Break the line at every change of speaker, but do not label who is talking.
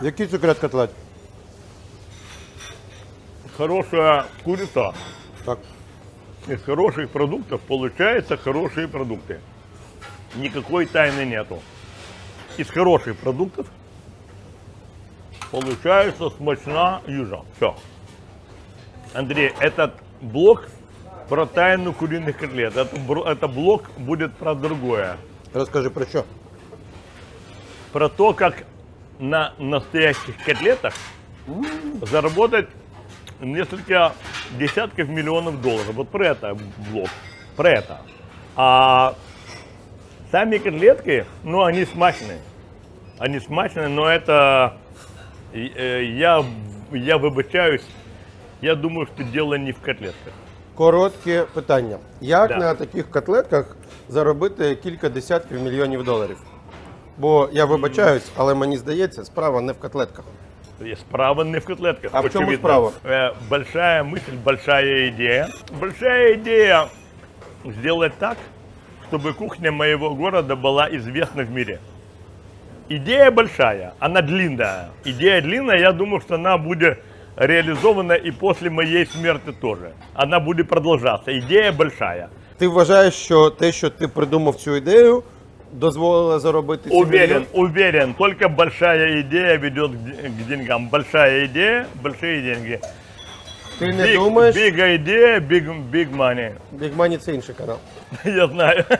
Який секрет котлет?
Хорошая курица
Так.
из хороших продуктов получаются хорошие продукты. Никакой тайны нету. Из хороших продуктов получается смачна южа. Все. Андрей, этот блок про тайну куриных котлет. Это, это блок будет про другое.
Розкажи про що?
Про то, как на настоящих котлетах заработать несколько десятков миллионов долларов. Вот про это блок. Про это. А сами котлетки, ну, они смачные. Они смачные, но это... э, Я, я выбачаюсь. Я думаю, что дело не в котлетках.
Коротке питання. Як
Да.
на таких котлетках заробити кілька десятків мільйонів доларів? Бо я вибачаюсь, але мені здається, справа не в котлетках.
Есть справа не в котлетках.
А в чём
очевидно.
справа?
Э, Большая мысль, большая идея. Большая идея сделать так, чтобы кухня моего города была известна в мире. Идея большая, она длинная. Идея длинная, я думаю, что она будет реализована и после моей смерти тоже. Она будет продолжаться. Идея большая.
Ти вважаєш, що те, що ти придумав цю ідею, дозволило заробити ці
Уверен,
мільйони?
уверен, только большая идея ведет к де- к деньгам. Большая идея, большие деньги.
Ти не
Big,
думаєш?
big idea, big, big money.
Big Money – це інший канал.
Я знаю.